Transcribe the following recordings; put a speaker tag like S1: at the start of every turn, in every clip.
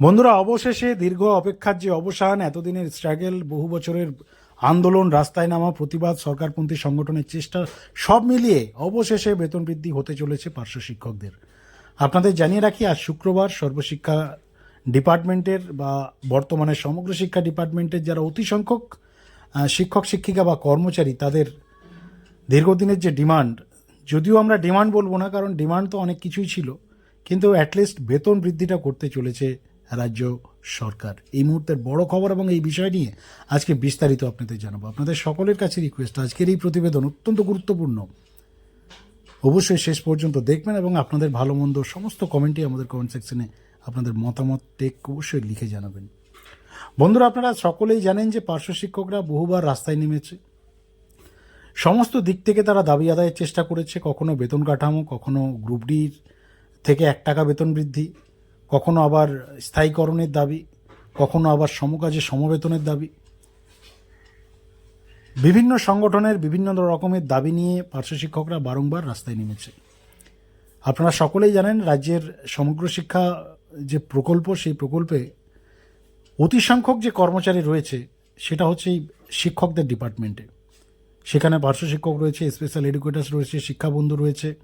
S1: বন্ধুরা, অবশেষে দীর্ঘ অপেক্ষার যে অবসান, এতদিনের স্ট্রাগেল বহু বছরের আন্দোলন, রাস্তায় নামা প্রতিবাদ, সরকারপন্থী সংগঠনের চেষ্টা, সব মিলিয়ে অবশেষে বেতন বৃদ্ধি হতে চলেছে পার্শ্ব শিক্ষকদের। আপনাদের জানিয়ে রাখি, আজ শুক্রবার সর্বশিক্ষা ডিপার্টমেন্টের বা বর্তমানে সমগ্র শিক্ষা ডিপার্টমেন্টের যারা অতি সংখ্যক শিক্ষক, শিক্ষিকা বা কর্মচারী, তাদের দীর্ঘদিনের যে ডিমান্ড যদিও আমরা ডিমান্ড বলব না, কারণ ডিমান্ড তো অনেক কিছুই ছিল, কিন্তু অ্যাটলিস্ট বেতন বৃদ্ধিটা করতে চলেছে রাজ্য সরকার। এই মুহূর্তের বড় খবর এবং এই বিষয় নিয়ে আজকে বিস্তারিত আপনাদের জানাব। আপনাদের সকলের কাছে রিকোয়েস্ট আজকের এই প্রতিবেদন অত্যন্ত গুরুত্বপূর্ণ। অবশ্যই শেষ পর্যন্ত দেখবেন এবং আপনাদের ভালো, মন্দ সমস্ত কমেন্টই আমাদের কমেন্ট সেকশনে আপনাদের মতামত, টেক অবশ্যই লিখে জানাবেন। বন্ধুরা, আপনারা সকলেই জানেন যে পার্শ্ব শিক্ষকরা বহুবার রাস্তায় নেমেছে। সমস্ত দিক থেকে তারা দাবি আদায়ের চেষ্টা করেছে, কখনো বেতন কাঠামো, কখনো গ্রুপ ডির থেকে এক টাকা বেতন বৃদ্ধি। কখনো আবার স্থায়ীকরণের দাবি, কখনো আবার সমকাজে সমবেতনের দাবি। বিভিন্ন সংগঠনের বিভিন্ন রকমের দাবি নিয়ে পার্শ্ব শিক্ষকরা বারংবার রাস্তায় নেমেছে। আপনারা সকলেই জানেন, রাজ্যের সমগ্র শিক্ষা যে প্রকল্প, সেই প্রকল্পে অতি সংখ্যক যে কর্মচারী রয়েছে, সেটা হচ্ছে শিক্ষকদের ডিপার্টমেন্টে। সেখানে পার্শ্ব শিক্ষক রয়েছে, স্পেশাল এডুকেটার্স রয়েছে, শিক্ষাবন্ধু রয়েছে।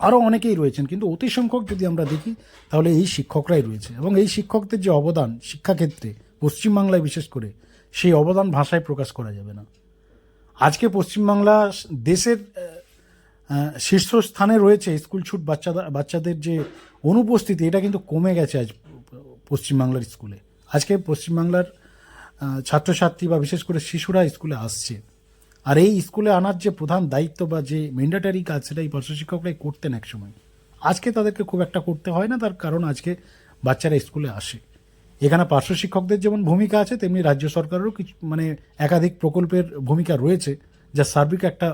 S1: আরও অনেকেই রয়েছেন, কিন্তু অতি সংখ্যক যদি আমরা দেখি, তাহলে এই শিক্ষকরাই রয়েছে। এবং এই শিক্ষকদের যে অবদান শিক্ষাক্ষেত্রে, পশ্চিমবাংলায় বিশেষ করে, সেই অবদান ভাষায় প্রকাশ করা যাবে না। আজকে পশ্চিমবাংলা দেশের শীর্ষস্থানে রয়েছে স্কুল ছুট বাচ্চাদের বাচ্চাদের যে অনুপস্থিতি, এটা কিন্তু কমে গেছে আজ পশ্চিমবাংলার স্কুলে। আজকে পশ্চিমবাংলার ছাত্রছাত্রী বা বিশেষ করে শিশুরা স্কুলে আসছে। আর এই স্কুলে আনার যে প্রধান দায়িত্ব বা যে ম্যান্ডেটারি কাজ, সেটা এই পার্শ্ব শিক্ষকরাই করতেন একসময়। আজকে তাদেরকে খুব একটা করতে হয় না, তার কারণ আজকে বাচ্চারা স্কুলে আসে। এখানে পার্শ্ব শিক্ষকদের যেমন ভূমিকা আছে, তেমনি রাজ্য সরকারেরও কিছু মানে একাধিক প্রকল্পের ভূমিকা রয়েছে, যা সার্বিক একটা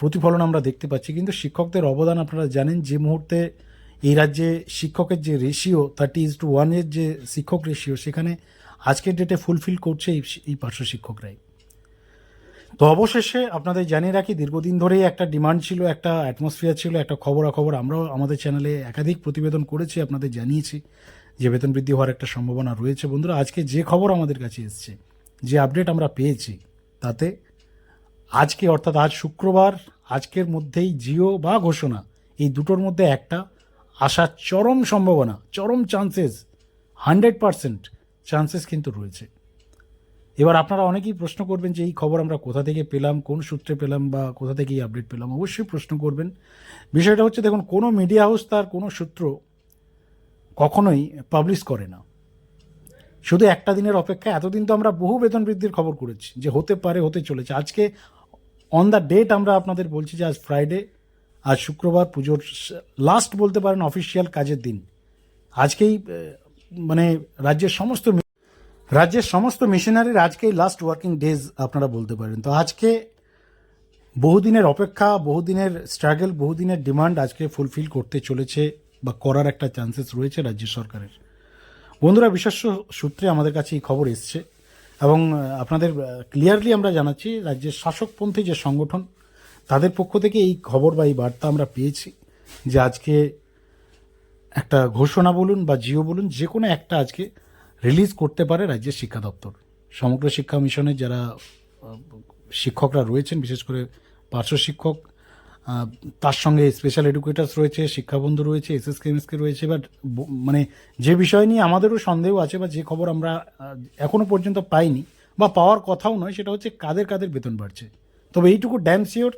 S1: প্রতিফলন আমরা দেখতে পাচ্ছি। কিন্তু শিক্ষকদের অবদান আপনারা জানেন, যে মুহূর্তে এই রাজ্যে শিক্ষকের যে রেশিও থার্টি ইজ টু ওয়ানের যে শিক্ষক রেশিও সেখানে আজকের ডেটে ফুলফিল করছে এই পার্শ্ব শিক্ষকরাই। তো অবশেষে আপনাদের জানিয়ে রাখি, দীর্ঘদিন ধরেই একটা ডিমান্ড ছিল, একটা অ্যাটমসফিয়ার ছিল, একটা খবরাখবর আমরাও আমাদের চ্যানেলে একাধিক প্রতিবেদন করেছি, আপনাদের জানিয়েছি যে বেতন বৃদ্ধি হওয়ার একটা সম্ভাবনা রয়েছে। বন্ধুরা, আজকে যে খবর আমাদের কাছে এসছে, যে আপডেট আমরা পেয়েছি, তাতে আজকে অর্থাৎ আজ শুক্রবার, আজকের মধ্যেই জিও বা ঘোষণা, এই দুটোর মধ্যে একটা আসার চরম সম্ভাবনা, চরম চান্সেস হান্ড্রেড পারসেন্ট চান্সেস কিন্তু রয়েছে। এবার আপনারা অনেকেই প্রশ্ন করবেন যে এই খবর আমরা কোথা থেকে পেলাম, কোন সূত্রে পেলাম বা কোথা থেকে এই আপডেট পেলাম, অবশ্যই প্রশ্ন করবেন। বিষয়টা হচ্ছে দেখুন, কোনো মিডিয়া হাউস তার কোনো সূত্র কখনোই পাবলিশ করে না। শুধু একটা দিনের অপেক্ষা, এতদিন তো আমরা বহু বেতন বৃদ্ধির খবর করেছি যে হতে পারে, হতে চলেছে। আজকে অন দ্য ডেট আমরা আপনাদের বলছি যে আজ ফ্রাইডে আজ শুক্রবার, পুজোর লাস্ট বলতে পারেন অফিসিয়াল কাজের দিন। আজকেই মানে রাজ্যের সমস্ত রাজ্যের সমস্ত মিশনারির আজকেই লাস্ট ওয়ার্কিং ডেজ আপনারা বলতে পারেন। তো আজকে বহুদিনের অপেক্ষা, বহুদিনের স্ট্রাগল বহুদিনের ডিমান্ড আজকে ফুলফিল করতে চলেছে বা করার একটা চান্সেস রয়েছে রাজ্য সরকারের। বন্ধুরা, বিশ্বস্ত সূত্রে আমাদের কাছে এই খবর এসছে এবং আপনাদের ক্লিয়ারলি আমরা জানাচ্ছি রাজ্যের শাসকপন্থী যে সংগঠন, তাদের পক্ষ থেকে এই খবর বা এই বার্তা আমরা পেয়েছি যে আজকে একটা ঘোষণা বলুন বা জিও বলুন, যে কোনো একটা আজকে রিলিজ করতে পারে রাজ্যের শিক্ষা দপ্তর। সমগ্র শিক্ষা মিশনের যারা শিক্ষকরা রয়েছেন বিশেষ করে পার্শ্ব শিক্ষক তার সঙ্গে স্পেশাল এডুকেটার্স রয়েছে শিক্ষাবন্ধু রয়েছে এস এস কেমিস্ট্রি রয়েছে বাট মানে যে বিষয় নিয়ে আমাদেরও সন্দেহ আছে বা যে খবর আমরা আহ, এখনও পর্যন্ত পাইনি বা পাওয়ার কথাও নয় সেটা হচ্ছে কাদের কাদের বেতন বাড়ছে। তবে এইটুকু ড্যাম শিওর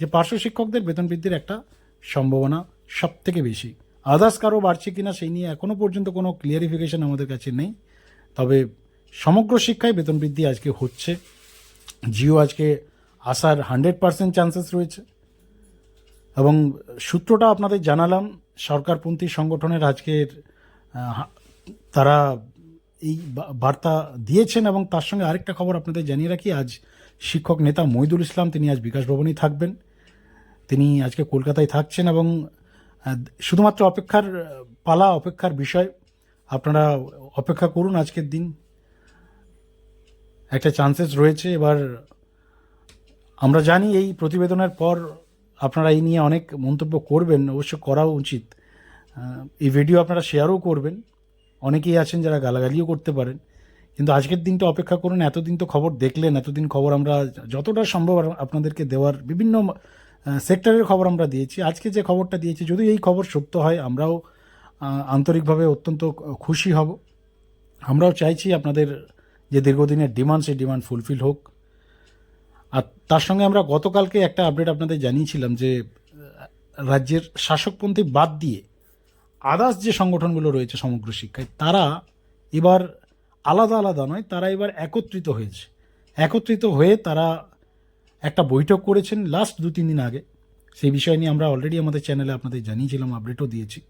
S1: যে পার্শ্ব শিক্ষকদের বেতন বৃদ্ধির একটা সম্ভাবনা সব থেকে বেশি। আদার্স কারও বাড়ছে কিনা সেই নিয়ে এখনও পর্যন্ত কোনো ক্লিয়ারিফিকেশন আমাদের কাছে নেই। তবে সমগ্র শিক্ষায় বেতন বৃদ্ধি আজকে হচ্ছে। জিও আজকে আসার হান্ড্রেড পার্সেন্ট চান্সেস রয়েছে। এবং সূত্রটা আপনাদের জানালাম, সরকারপন্থী সংগঠনের আজকের তারা এই বার্তা দিয়েছেন এবং তার সঙ্গে আরেকটা খবর আপনাদের জানিয়ে রাখি। আজ শিক্ষক নেতা মহিদুল ইসলাম, তিনি আজ বিকাশ ভবনেই থাকবেন। তিনি আজকে কলকাতায় থাকছেন এবং শুধুমাত্র অপেক্ষার, পালা অপেক্ষার বিষয় আপনারা অপেক্ষা করুন আজকের দিন। একটা চান্সেস রয়েছে। এবার আমরা জানি এই প্রতিবেদনের পর আপনারা এই নিয়ে অনেক মন্তব্য করবেন, অবশ্য করা উচিত। এই ভিডিও আপনারা শেয়ারও করবেন। অনেকেই আছেন যারা গালাগালিও করতে পারেন। কিন্তু আজকের দিনটা অপেক্ষা করুন। এতদিন তো খবর দেখলেন, এতদিন খবর আমরা যতটা সম্ভব আপনাদেরকে দেওয়ার বিভিন্ন সেক্টরের খবর আমরা দিয়েছি। আজকে যে খবরটা দিয়েছি, যদি এই খবর সত্য হয়, আমরাও আন্তরিকভাবে অত্যন্ত খুশি হব। আমরাও চাইছি আপনাদের যে দীর্ঘদিনের ডিমান্ড, সেই ডিমান্ড ফুলফিল হোক। আর তার সঙ্গে আমরা গতকালকে একটা আপডেট আপনাদের জানিয়েছিলাম যে, রাজ্যের শাসকপন্থী বাদ দিয়ে আদার্স যে সংগঠনগুলো রয়েছে সমগ্র শিক্ষায়, তারা এবার আলাদা আলাদা নয়, তারা এবার একত্রিত হয়েছে। একত্রিত হয়ে তারা একটা বৈঠক করেছেন লাস্ট দু তিন দিন আগে। সেই বিষয় নিয়ে আমরা অলরেডি আমাদের চ্যানেলে আপনাদের জানিয়েছিলাম আপডেটও দিয়েছি।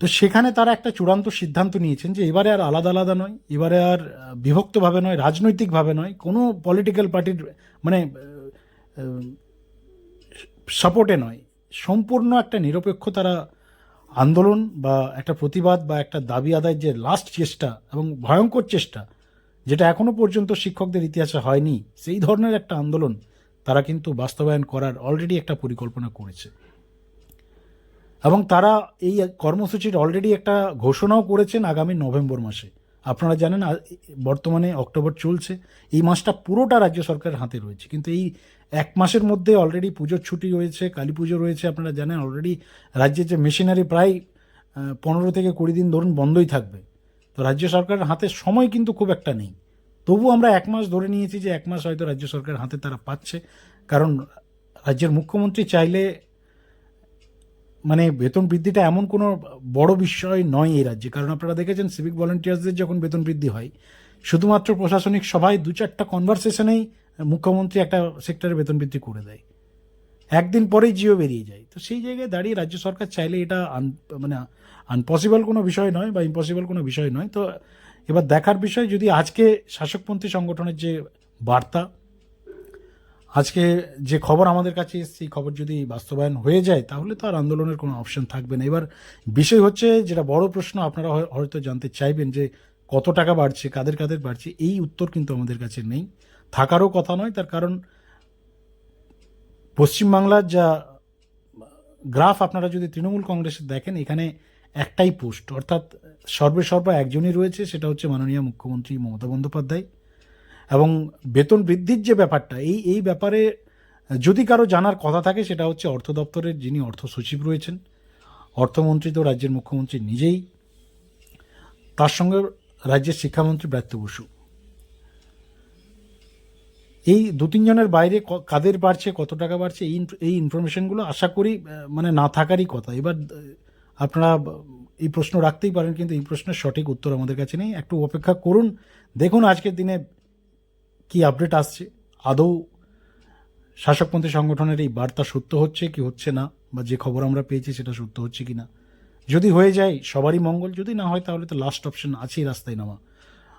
S1: তো সেখানে তারা একটা চূড়ান্ত সিদ্ধান্ত নিয়েছেন যে এবারে আর আলাদা আলাদা নয়, এবারে আর বিভক্তভাবে নয়, রাজনৈতিকভাবে নয়, কোনো পলিটিক্যাল পার্টির মানে সাপোর্টে নয়। সম্পূর্ণ একটা নিরপেক্ষ তারা আন্দোলন বা একটা প্রতিবাদ বা একটা দাবি আদায়ের যে লাস্ট চেষ্টা এবং ভয়ঙ্কর চেষ্টা, যেটা এখনও পর্যন্ত শিক্ষকদের ইতিহাসে হয়নি, সেই ধরনের একটা আন্দোলন তারা কিন্তু বাস্তবায়ন করার অলরেডি একটা পরিকল্পনা করেছে। এবং তারা এই কর্মসূচির অলরেডি একটা ঘোষণাও করেছেন আগামী নভেম্বর মাসে। আপনারা জানেন বর্তমানে অক্টোবর চলছে। এই মাসটা পুরোটা রাজ্য সরকারের হাতে রয়েছে। কিন্তু এই এক মাসের মধ্যে অলরেডি পুজোর ছুটি রয়েছে, কালী পুজো রয়েছে, আপনারা জানেন অলরেডি রাজ্যের যে মেশিনারি প্রায় পনেরো থেকে কুড়ি দিন ধরুন বন্ধই থাকবে। তো রাজ্য সরকারের হাতে সময় কিন্তু খুব একটা নেই। তবু আমরা এক মাস ধরে নিয়েছি যে এক মাস হয়তো রাজ্য সরকারের হাতে তারা পাচ্ছে। কারণ রাজ্যের মুখ্যমন্ত্রী চাইলে মানে বেতন বৃদ্ধিটা এমন কোনো বড় বিষয় নয় এই রাজ্যে। কারণ আপনারা দেখেছেন সিভিক ভলেন্টিয়ার্সদের যখন বেতন বৃদ্ধি হয়, শুধুমাত্র প্রশাসনিক সভায় দু চারটা কনভারসেশনেই মুখ্যমন্ত্রী একটা সেক্টরে বেতন বৃদ্ধি করে দেয়। একদিন পরেই জিও বেরিয়ে যায়। তো সেই জায়গায় দাঁড়িয়ে রাজ্য সরকার চাইলে এটা আন মানে আনপসিবল কোনো বিষয় নয় বা ইম্পসিবল কোনো বিষয় নয়। তো এবার দেখার বিষয়, যদি আজকে শাসকপন্থী সংগঠনের যে বার্তা আজকে যে খবর আমাদের কাছে এসছে খবর যদি বাস্তবায়ন হয়ে যায়, তাহলে তো আর আন্দোলনের কোনো অপশন থাকবে না। এবার বিষয় হচ্ছে, যেটা বড় প্রশ্ন, আপনারা হয়- হয়তো জানতে চাইবেন যে কত টাকা বাড়ছে, কাদের কাদের বাড়ছে, এই উত্তর কিন্তু আমাদের কাছে নেই। থাকারও কথা নয়, তার কারণ পশ্চিমবাংলার যা গ্রাফ, আপনারা যদি তৃণমূল কংগ্রেসের দেখেন, এখানে একটাই পোস্ট, অর্থাৎ সর্বে সর্বা একজনই রয়েছে, সেটা হচ্ছে মাননীয় মুখ্যমন্ত্রী মমতা বন্দ্যোপাধ্যায়। এবং বেতন বৃদ্ধির যে ব্যাপারটা, এই এই ব্যাপারে যদি কারও জানার কথা থাকে, সেটা হচ্ছে অর্থ দপ্তরের যিনি অর্থ সচিব রয়েছেন, অর্থমন্ত্রী তো রাজ্যের মুখ্যমন্ত্রী নিজেই, তার সঙ্গে রাজ্যের শিক্ষামন্ত্রী ব্রাত্য বসু। এই দু তিনজনের বাইরে কাদের বাড়ছে, কত টাকা বাড়ছে, এই এই ইনফরমেশনগুলো আশা করি মানে না থাকারই কথা। এবার আপনারা এই প্রশ্ন রাখতেই পারেন, কিন্তু এই প্রশ্নের সঠিক উত্তর আমাদের কাছে নেই। একটু অপেক্ষা করুন। দেখুন আজকের দিনে কি আপডেট আসছে? আদৌ শাসকপন্থী সংগঠনের এই বার্তা সত্য হচ্ছে কি হচ্ছে না? বা যে খবর আমরা পেয়েছি সেটা সত্য হচ্ছে কি না যদি হয়ে যায়, সবারই মঙ্গল, যদি না হয় তাহলে তো লাস্ট অপশন আছেই রাস্তায় নামা।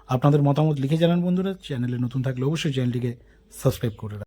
S1: আপনাদের মতামত লিখে জানান বন্ধুরা। চ্যানেলে নতুন থাকলে অবশ্যই চ্যানেলটিকে সাবস্ক্রাইব করে।